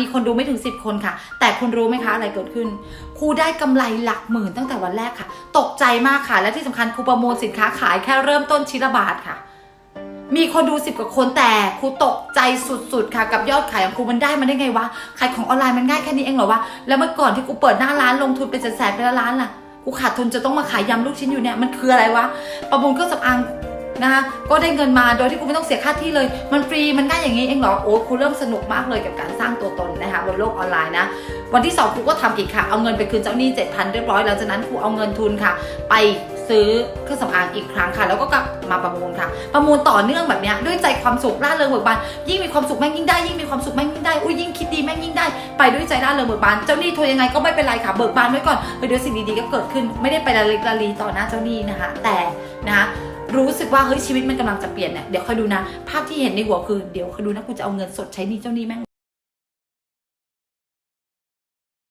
มีคนดูไม่ถึง 10 คนค่ะ แต่คุณรู้ไหมคะอะไรเกิดขึ้น ครูได้กำไรหลักหมื่นตั้งแต่วันแรกค่ะ ตกใจมากค่ะ และที่สำคัญครูประมูลสินค้าขายแค่เริ่มต้นชิ้นละบาทค่ะ มีคนดูสิบกว่าคนแต่ครูตกใจสุดๆค่ะ กับยอดขายของครูมันได้มาได้ไงวะขายของออนไลน์มันง่ายแค่นี้เองเหรอวะแล้วเมื่อก่อนที่กูเปิดหน้าร้านลงทุนเป็นแสนๆเป็นล้านล่ะกูขาดทุนจะต้องมาขายยำลูกชิ้นอยู่เนี่ยมันคืออะไรวะประมูลเครื่องสำอาง นะคะก็ได้เงินมาโดยที่กูไม่ต้องเสียค่าที่เลย มันฟรีมันง่ายอย่างนี้เองเหรอโอ้คูเริ่มสนุกมากเลยกับการสร้างตัวตนนะคะบนโลกออนไลน์นะวันที่สองกูก็ทำอีกค่ะ เอาเงินไปคืนเจ้าหนี้7,000เรียบร้อยหลังจากนั้นครูเอาเงินทุนค่ะ ไปซื้อเครื่องสำอางอีกครั้งค่ะ แล้วก็กลับมาประมูลค่ะ ประมูลต่อเนื่องแบบเนี้ยด้วยใจความสุขร่าเริงเบิกบานยิ่งมีความสุขแม่งยิ่งได้ยิ่งมีความสุขแม่งยิ่งได้อุ้ยยิ่งคิดดีแม่งยิ่งได้ไปด้วยใจร่าเริงเบิกบานเจ้าหนี้โทรยังไงก็ไม่เป็นไรค่ะเบิกบานไว้ก่อนไปเดี๋ยวสิ่งดีๆก็เกิดขึ้น ไม่ได้ไปละลิกละลีต่อหน้าเจ้าหนี้นะคะแต่นะคะ รู้สึกว่าเฮ้ยชีวิตมันกำลังจะเปลี่ยนเนี่ยเดี๋ยวคอยดูนะ ภาพที่เห็นในหัวคือเดี๋ยวคอยดูนะกูจะเอาเงินสดใช้หนี่เจ้าหนี้แม่ง